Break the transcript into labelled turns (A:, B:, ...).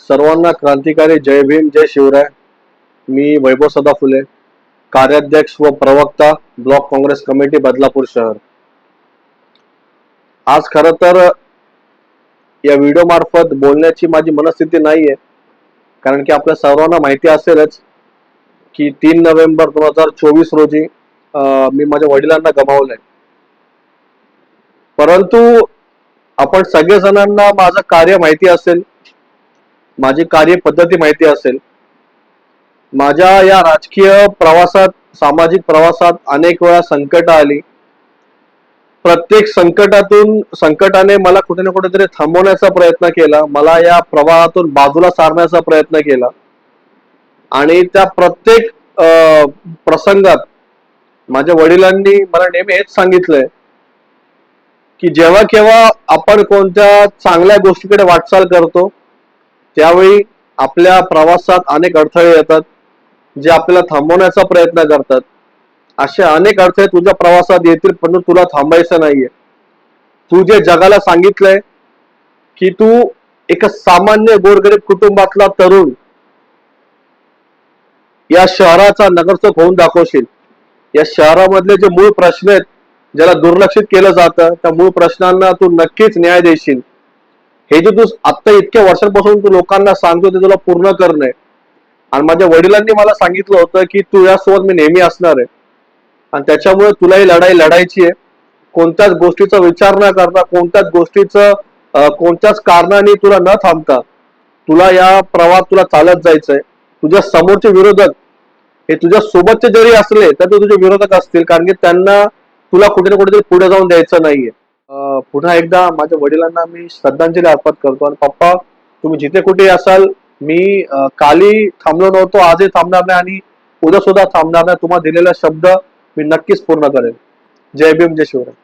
A: सर्वांना क्रांतिकारी जय भीम जय शिवराय. मी वैभव सदा फुले कार्याध्यक्ष व प्रवक्ता ब्लॉक काँग्रेस कमिटी बदलापूर शहर. आज खर तर या व्हिडिओ मार्फत बोलण्याची माझी मनस्थिती नाहीये कारण की आपल्या सर्वांना माहिती असेलच की तीन नोव्हेंबर दोन हजार चोवीस रोजी मी माझ्या वडिलांना गमावलंय. परंतु आपण सगळेजणांना माझं कार्य माहिती असेल माझी कार्यपद्धती माहिती असेल. माझ्या या राजकीय प्रवासात सामाजिक प्रवासात अनेक वेळा संकट आली. प्रत्येक संकटातून संकटाने मला कुठे ना कुठेतरी थांबवण्याचा प्रयत्न केला. मला या प्रवाहातून बाजूला सारण्याचा प्रयत्न केला. आणि त्या प्रत्येक अं, प्रसंगात माझ्या वडिलांनी मला नेहमी हेच सांगितलंय की जेव्हा केव्हा आपण कोणत्या चांगल्या गोष्टीकडे वाटचाल करतो त्यावेळी आपल्या प्रवासात अनेक अडथळे येतात जे आपल्याला थांबवण्याचा प्रयत्न करतात. असे अनेक अडथळे तुझ्या प्रवासात येतील पण तुला थांबायचं नाहीये. तू जे जगाला सांगितलंय की तू एक सामान्य गोरगरीब कुटुंबातला तरुण या शहराचा नगरसेवक होऊन दाखवशील. या शहरामधले जे मूळ प्रश्न आहेत ज्याला दुर्लक्षित केलं जातं त्या मूळ प्रश्नांना तू नक्कीच न्याय देशील. हे जे तू आता इतक्या वर्षांपासून तू लोकांना सांगतो ते तुला पूर्ण करणं आणि माझ्या वडिलांनी मला सांगितलं होतं की तू यासोबत मी नेहमी असणार आहे. आणि त्याच्यामुळे तुला ही लढाई लढायची आहे. कोणत्याच गोष्टीचा विचार न करता कोणत्याच गोष्टीचं कोणत्याच कारणाने तुला न थांबता तुला या प्रवाहात तुला चालत जायचंय. तुझ्या समोरचे विरोधक हे तुझ्या सोबतचे जरी असले तर ते तुझे विरोधक असतील कारण की त्यांना तुला कुठे ना कुठेतरी पुढे जाऊन द्यायचं नाहीये. पुन्हा एकदा माझ्या वडिलांना मी श्रद्धांजली अर्पण करतो आणि पप्पा तुम्ही जिथे कुठे असाल मी काली थांबलो नव्हतो आजही थांबणार नाही आणि उद्या सुद्धा थांबणार नाही. तुम्हाला दिलेला शब्द मी नक्कीच पूर्ण करेन. जय भीम जय शिवराय.